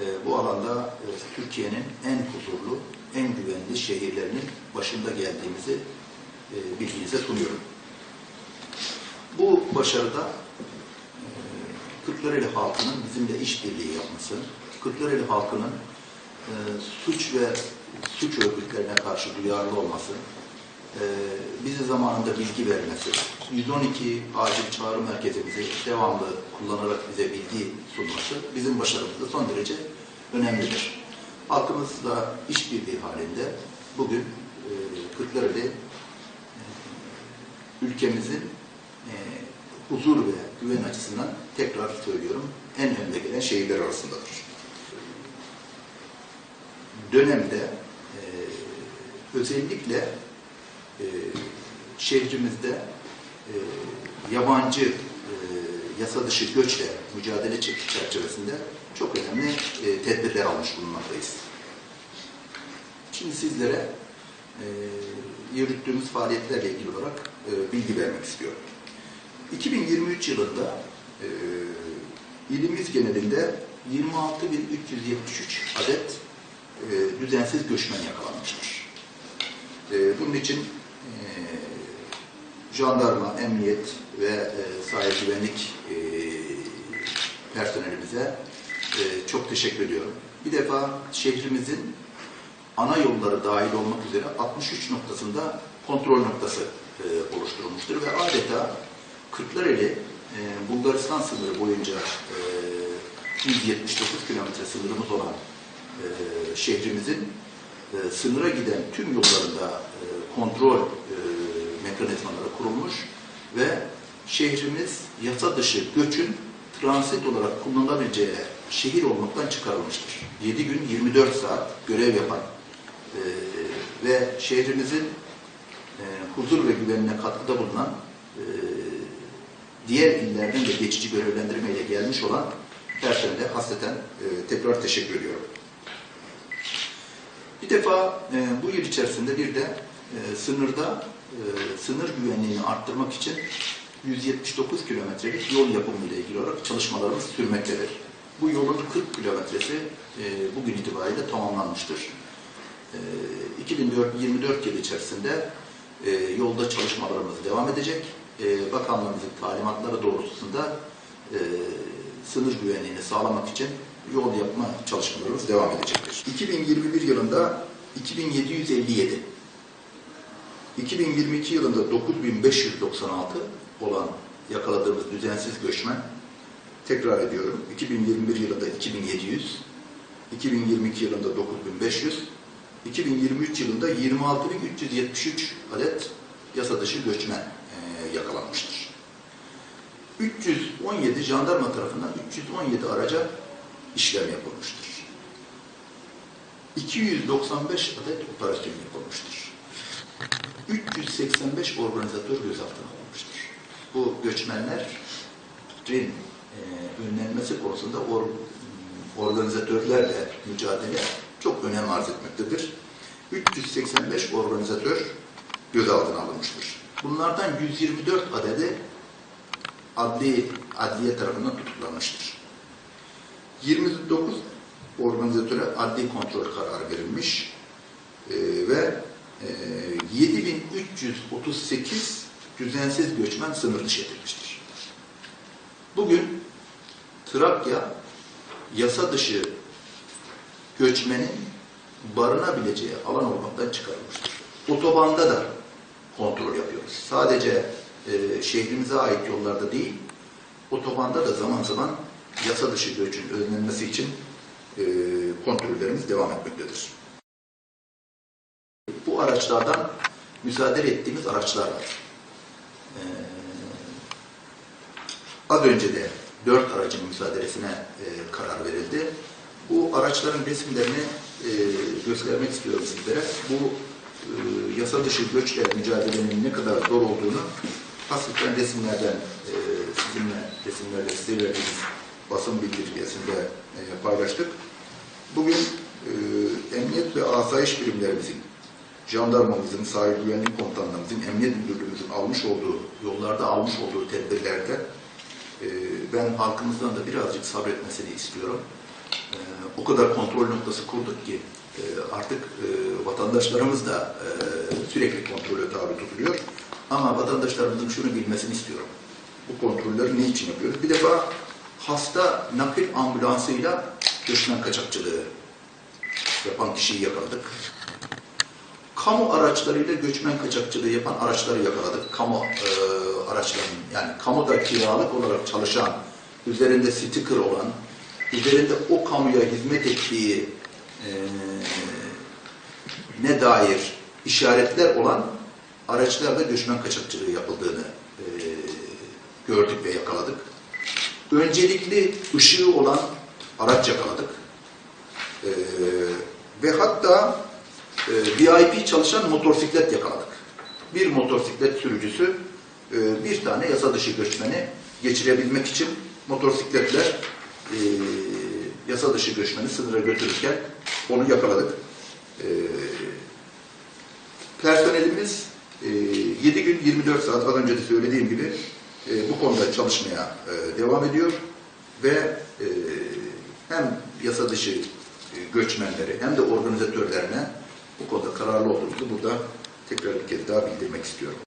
e, bu alanda e, Türkiye'nin en huzurlu, en güvenli şehirlerinin başında geldiğimizi e, bilginize sunuyorum. Bu başarıda e, Kırklareli halkının bizimle işbirliği yapması, Kırklareli halkının e, suç ve suç örgütlerine karşı duyarlı olması, e, bize zamanında bilgi vermesi, 112 acil çağrı merkezimizi devamlı kullanarak bize bilgi sunması bizim başarımızda son derece önemlidir. Halkımızla işbirliği halinde bugün e, Kırklareli e, ülkemizin e, huzur ve güven açısından tekrar söylüyorum en önde gelen şehirler arasındadır. Dönemde e, özellikle e, şehrimizde e, yabancı e, yasa dışı göçle mücadele çerçevesinde çok önemli e, tedbirler almış bulunmaktayız. Şimdi sizlere e, yürüttüğümüz faaliyetlerle ilgili olarak e, bilgi vermek istiyorum. 2023 yılında e, ilimiz genelinde 26.373 adet e, düzensiz göçmen yakalanmıştır. E, bunun için e, jandarma, emniyet ve e, sahil güvenlik personelimize e, çok teşekkür ediyorum. Bir defa şehrimizin ana yolları dahil olmak üzere 63 noktasında kontrol noktası e, oluşturulmuştur ve adeta Kırklareli e, Bulgaristan sınırı boyunca e, 179 kilometre sınırımız olan e, şehrimizin e, sınıra giden tüm yollarında e, kontrol e, mekanizmaları kurulmuş ve şehrimiz yasa dışı göçün transit olarak kullanılabileceği şehir olmaktan çıkarılmıştır. 7 gün 24 saat görev yapan e, ve şehrimizin e, huzur ve güvenine katkıda bulunan e, diğer illerden de geçici görevlendirmeyle gelmiş olan personele hasreten e, tekrar teşekkür ediyorum. Bir defa e, bu yıl içerisinde bir de e, sınırda e, sınır güvenliğini arttırmak için 179 kilometrelik yol yapımı ile ilgili olarak çalışmalarımız sürmektedir. Bu yolun 40 kilometresi e, bugün itibariyle tamamlanmıştır. E, 2024 yıl içerisinde e, yolda çalışmalarımız devam edecek. E, Bakanlığımızın talimatları doğrultusunda e, sınır güvenliğini sağlamak için yol yapma çalışmalarımız devam edecektir. 2021 yılında 2757, 2022 yılında 9596 olan yakaladığımız düzensiz göçmen, tekrar ediyorum, 2021 yılında 2700, 2022 yılında 9500, 2023 yılında 26373 adet yasa dışı göçmen yakalanmıştır. 317 jandarma tarafından 317 araca işlem yapılmıştır. 295 adet operasyon yapılmıştır. 385 organizatör gözaltına alınmıştır. Bu göçmenlerin e, önlenmesi konusunda or, organizatörlerle mücadele çok önem arz etmektedir. 385 organizatör gözaltına alınmıştır. Bunlardan 124 adedi adli adliye tarafından tutuklanmıştır. 29 organizatöre adli kontrol kararı verilmiş e, ve 7338 düzensiz göçmen sınır dışı edilmiştir. Bugün Trakya yasa dışı göçmenin barınabileceği alan olmaktan çıkarılmıştır. Otobanda da kontrol yapıyoruz. Sadece e, şehrimize ait yollarda değil, otobanda da zaman zaman yasa dışı göçün önlenmesi için e, kontrollerimiz devam etmektedir. Araçlardan müsaade ettiğimiz araçlar var. E, az önce de dört aracın müsaadesine e, karar verildi. Bu araçların resimlerini e, göstermek istiyorum sizlere. Bu e, yasa dışı göçle mücadelenin ne kadar zor olduğunu hasreten resimlerden e, sizinle resimlerle size verdiğimiz basın bildirgesinde e, paylaştık. Bugün e, emniyet ve asayiş birimlerimizin, jandarmamızın, sahil güvenlik komutanlarımızın, emniyet müdürlüğümüzün almış olduğu, yollarda almış olduğu tedbirlerde e, ben halkımızdan da birazcık sabretmesini istiyorum. E, o kadar kontrol noktası kurduk ki e, artık e, vatandaşlarımız da e, sürekli kontrole tabi tutuluyor. Ama vatandaşlarımızın şunu bilmesini istiyorum. Bu kontrolleri ne için yapıyoruz? Bir defa hasta nakil ambulansıyla göçmen kaçakçılığı yapan kişiyi yakaladık. Kamu araçlarıyla göçmen kaçakçılığı yapan araçları yakaladık. Kamu e, araçlarının yani kamuda kiralık olarak çalışan, üzerinde sticker olan, üzerinde o kamuya hizmet ettiği e, ne dair işaretler olan araçlarla göçmen kaçakçılığı yapıldığını e, gördük ve yakaladık. Öncelikli ışığı olan araç yakaladık. E, ve hatta VIP çalışan motosiklet yakaladık. Bir motosiklet sürücüsü e, bir tane yasa dışı göçmeni geçirebilmek için motosikletle e, yasa dışı göçmeni sınıra götürürken onu yakaladık. E, personelimiz e, 7 gün 24 saat az önce de söylediğim gibi bu konuda çalışmaya devam ediyor ve hem yasa dışı göçmenleri hem de organizatörlerine bu konuda kararlı olduğumuzu burada tekrar bir kez daha bildirmek istiyorum.